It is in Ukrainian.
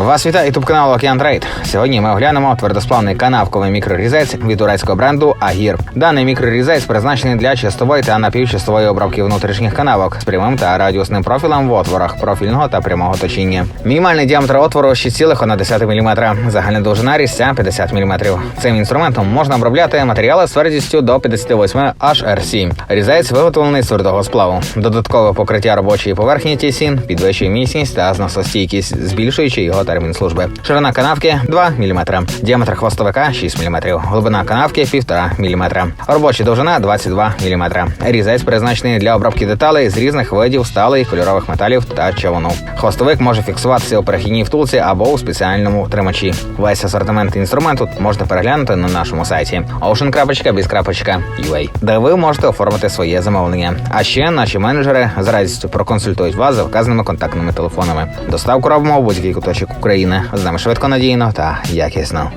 Вас вітає ютуб канал Океан Трейд. Сьогодні ми оглянемо твердосплавний канавковий мікрорізець від турецького бренду Агір. Даний мікрорізець призначений для чистової та напівчистової обробки внутрішніх канавок з прямим та радіусним профілем в отворах профільного та прямого точіння. Мінімальний діаметр отвору 6,1 мм, загальна довжина різця 50 мм. Цим інструментом можна обробляти матеріали з твердістю до 58 HRC. Різець виготовлений з твердого сплаву. Додаткове покриття робочої поверхні тісін підвищує міцність та зносостійкість, збільшуючи його термін служби. Ширина канавки 2 мм, діаметр хвостовика 6 мм, глибина канавки 1,5 мм, робоча довжина 22 мм. Різець призначений для обробки деталей з різних видів сталей, кольорових металів та човуну. Хвостовик може фіксуватися у перехідній втулці або у спеціальному тримачі. Весь асортимент інструменту можна переглянути на нашому сайті ocean.biz.ua, де ви можете оформити своє замовлення. А ще наші менеджери з радістю проконсультують вас за вказаними контактними телефонами. Доставку робимо в будь-який куточок України з нами швидко надійно та якісно.